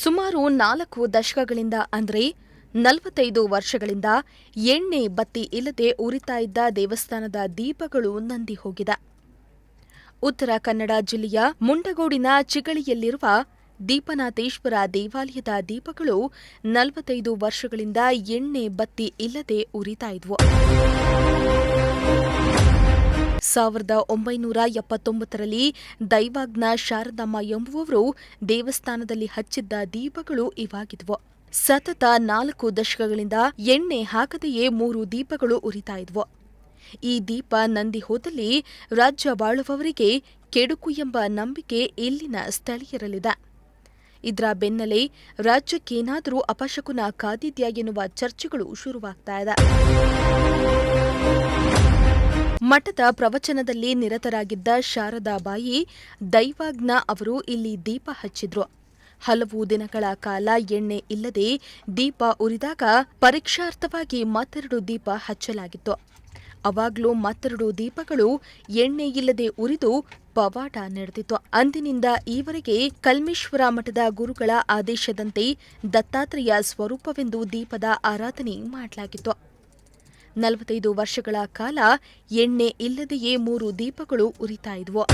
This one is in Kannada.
ಸುಮಾರು ನಾಲ್ಕು ದಶಕಗಳಿಂದ ಅಂದರೆ ನಲವತ್ತೈದು ವರ್ಷಗಳಿಂದ ಎಣ್ಣೆ ಬತ್ತಿ ಇಲ್ಲದೆ ಉರಿತಾ ಇದ್ದ ದೇವಸ್ಥಾನದ ದೀಪಗಳು ನಂದಿ ಹೋಗಿದ. ಉತ್ತರ ಕನ್ನಡ ಜಿಲ್ಲೆಯ ಮುಂಡಗೋಡಿನ ಚಿಗಳಿಯಲ್ಲಿರುವ ದೀಪನಾಥೇಶ್ವರ ದೇವಾಲಯದ ದೀಪಗಳು ನಲವತ್ತೈದು ವರ್ಷಗಳಿಂದ ಎಣ್ಣೆ ಬತ್ತಿ ಇಲ್ಲದೆ ಉರಿತಾ ಇದ್ವು. ಸಾವಿರದ ಒಂಬೈನೂರ ಎಪ್ಪತ್ತೊಂಬತ್ತರಲ್ಲಿ ದೈವಾಜ್ಞ ಶಾರದಮ್ಮ ಎಂಬುವವರು ದೇವಸ್ಥಾನದಲ್ಲಿ ಹಚ್ಚಿದ್ದ ದೀಪಗಳು ಇವಾಗಿದ್ವು. ಸತತ ನಾಲ್ಕು ದಶಕಗಳಿಂದ ಎಣ್ಣೆ ಹಾಕದೆಯೇ ಮೂರು ದೀಪಗಳು ಉರಿತಾ ಇದ್ವು. ಈ ದೀಪ ನಂದಿ ಹೋದಲ್ಲಿ ರಾಜ್ಯ ಬಾಳುವವರಿಗೆ ಕೆಡುಕು ಎಂಬ ನಂಬಿಕೆ ಇಲ್ಲಿನ ಸ್ಥಳೀಯರಲ್ಲಿದೆ. ಇದರ ಬೆನ್ನಲ್ಲೇ ರಾಜ್ಯಕ್ಕೇನಾದರೂ ಅಪಶಕುನ ಕಾದಿದ್ಯಾ ಎನ್ನುವ ಚರ್ಚೆಗಳು ಶುರುವಾಗ್ತಾ ಇದೆ. ಮಠದ ಪ್ರವಚನದಲ್ಲಿ ನಿರತರಾಗಿದ್ದ ಶಾರದಾಬಾಯಿ ದೈವಾಜ್ಞ ಅವರು ಇಲ್ಲಿ ದೀಪ ಹಚ್ಚಿದ್ರು. ಹಲವು ದಿನಗಳ ಕಾಲ ಎಣ್ಣೆ ಇಲ್ಲದೆ ದೀಪ ಉರಿದಾಗ ಪರೀಕ್ಷಾರ್ಥವಾಗಿ ಮತ್ತೆರಡು ದೀಪ ಹಚ್ಚಲಾಗಿತ್ತು. ಅವಾಗಲೂ ಮತ್ತೆರಡು ದೀಪಗಳು ಎಣ್ಣೆ ಇಲ್ಲದೆ ಉರಿದು ಪವಾಟ ನಡೆದಿತ್ತು. ಅಂದಿನಿಂದ ಈವರೆಗೆ ಕಲ್ಮೇಶ್ವರ ಮಠದ ಗುರುಗಳ ಆದೇಶದಂತೆ ದತ್ತಾತ್ರೇಯ ಸ್ವರೂಪವೆಂದು ದೀಪದ ಆರಾಧನೆ ಮಾಡಲಾಗಿತ್ತು. ನಲವತ್ತೈದು ವರ್ಷಗಳ ಕಾಲ ಎಣ್ಣೆ ಇಲ್ಲದೆಯೇ ಮೂರು ದೀಪಗಳು ಉರಿತಾ ಇದ್ವು.